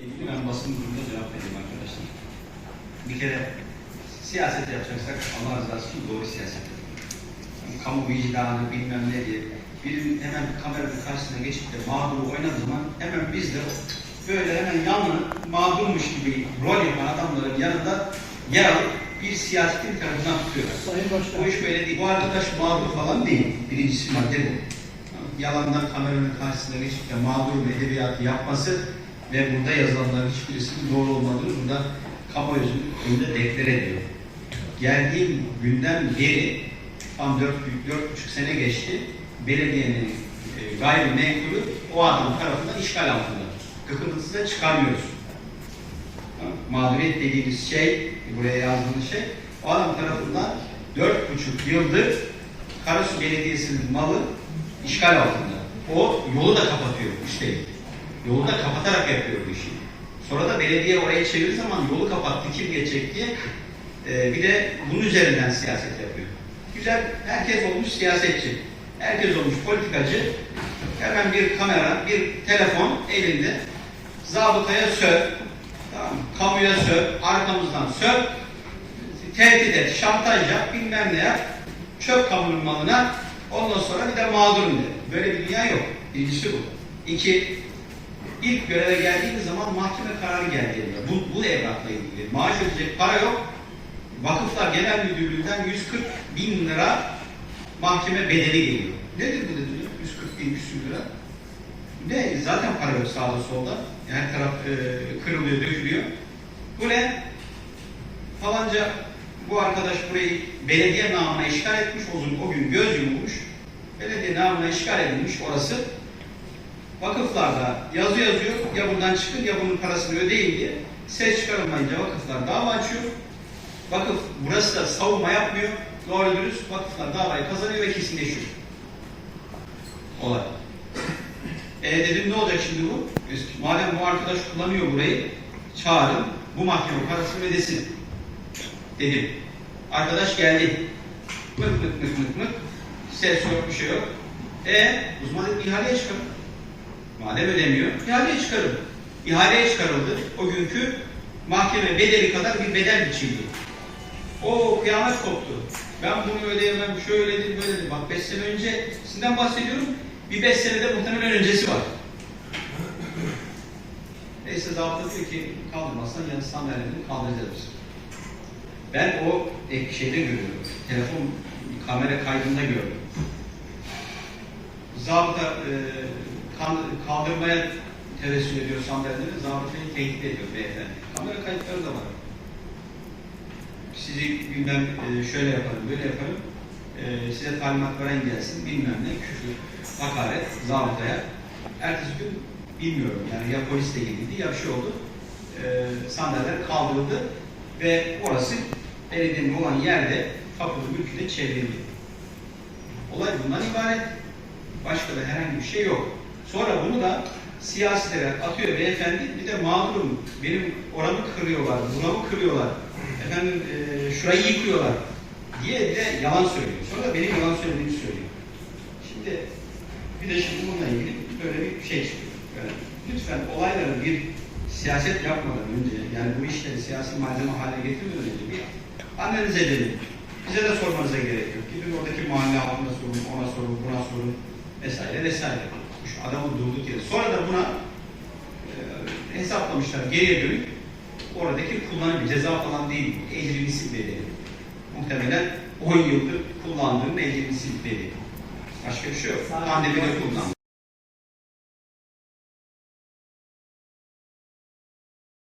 ilgili ben basın grubunda cevap vereyim arkadaşlar. Bir kere siyaset yapacaksak Allah razı olsun doğru siyaset. Yani kamu vicdanı bilmem ne diye birinin hemen kameranın karşısına geçip de mağduru oynadığı zaman hemen biz de böyle hemen yanına mağdurmuş gibi rol yapan adamların yanında yer alıp bir siyasetin tarafından tutuyorlar. Sayın Başkan. Bu iş böyle değil. Bu arkadaş mağdur falan değil. Birincisi madde bu. Yalandan kameranın karşısına geçip de mağdur edebiyatı yapması ve burada yazılanların hiçbirisinin doğru olmadığını burada kamuoyunun önünde deklare ediyor. Geldiğim günden beri tam dört, dört buçuk sene geçti. Belediyenin e, gayrimenkulü o adam tarafından işgal altında. Gıkıntısı da çıkarmıyoruz. Tamam, Mağduriyet dediğimiz şey, buraya yazdığımız şey, o adam tarafından dört buçuk yıldır Karasu Belediyesi'nin malı işgal altında. O yolu da kapatıyor üstelik. Yolu da kapatarak yapıyor bu işi. Sonra da belediye oraya çevirdiği zaman yolu kapattı kim geçecek diye e, bir de bunun üzerinden siyaset yapıyor. Güzel, herkes olmuş siyasetçi. Herkes olmuş politikacı. Hemen bir kamera, bir telefon elinde zabıtaya söv, tamam mı? kamuya söv, arkamızdan söv, tehdit et, şantaj yap, bilmem ne yap, çöp kamunun malına, ondan sonra bir de mağdurum de. Böyle bir dünya yok. Birincisi bu. İki, ilk göreve geldiğimiz zaman mahkeme kararı geldi. elime. Bu, bu evrakla ilgili. Maaş ödeyecek para yok. Vakıflar Genel Müdürlüğü'nden 140 bin lira mahkeme bedeli geliyor. Nedir bu dedi? 140 bin küsür lira. Ne? Zaten para yok sağda solda. Her taraf e, kırılıyor, dökülüyor. Bu ne? Falanca bu arkadaş burayı belediye namına işgal etmiş. O o gün göz yumulmuş. Belediye namına işgal edilmiş orası. Vakıflarda yazı yazıyor. Ya buradan çıkın ya bunun parasını ödeyin diye. Ses çıkarılmayınca vakıflar dava açıyor. Vakıf burası da savunma yapmıyor. Doğru dürüst vakıflar davayı kazanıyor ve kesinleşiyor. Olay. E dedim ne olacak şimdi bu? Madem bu arkadaş kullanıyor burayı, çağırın, bu mahkeme parasını ödesin. Dedim. Arkadaş geldi. Mık mık mık mık mık. Ses yok, bir şey yok. E uzman ihaleye çıkarın. Madem ödemiyor, ihaleye çıkarın. İhaleye çıkarıldı. O günkü mahkeme bedeli kadar bir bedel biçildi. O kıyamet koptu. Ben bunu ödeyemem, şöyle dedim, böyle dedim. Bak 5 sene önce, sizden bahsediyorum. Bir 5 senede muhtemelen öncesi var. Neyse zabıta diyor ki kaldırmazsan yanı sandalyelerini kaldıracağız. Ben o şeyde görüyorum. Telefon kamera kaydında gördüm. Zabıta e, kaldırmaya tevessül ediyor sandalyeleri. Zabıtayı tehdit ediyor beyefendi. Kamera kayıtları da var sizi bilmem e, şöyle yaparım, böyle yaparım, e, size talimat veren gelsin, bilmem ne, küfür, hakaret, zabıtaya. Ertesi gün bilmiyorum yani ya polis de geldi ya bir şey oldu. E, sandalyeler kaldırıldı ve orası belediyenin olan yerde kapılı mülküyle çevrildi. Olay bundan ibaret. Başka da herhangi bir şey yok. Sonra bunu da siyasilere atıyor beyefendi. Bir de mağdurum. Benim oramı kırıyorlar, buramı kırıyorlar. Efendim e, şurayı yıkıyorlar diye de yalan söylüyor. Sonra benim yalan söylediğimi söylüyor. Şimdi bir de şimdi bununla ilgili böyle bir şey çıkıyor. Yani lütfen olayları bir siyaset yapmadan önce, yani bu işleri siyasi malzeme haline getirmeden önce bir analiz edelim. Bize de sormanıza gerek yok. Gidin oradaki mahalle halkına sorun, ona sorun, buna sorun vesaire vesaire. Şu adamı durduk yere. Sonra da buna e, hesaplamışlar geriye dönük. Oradaki kullanım ceza falan değil. Ecrimsi bedeli. Muhtemelen 10 yıldır kullandığım ecrimsi bedeli. Başka bir şey yok. Pandemide kullandım.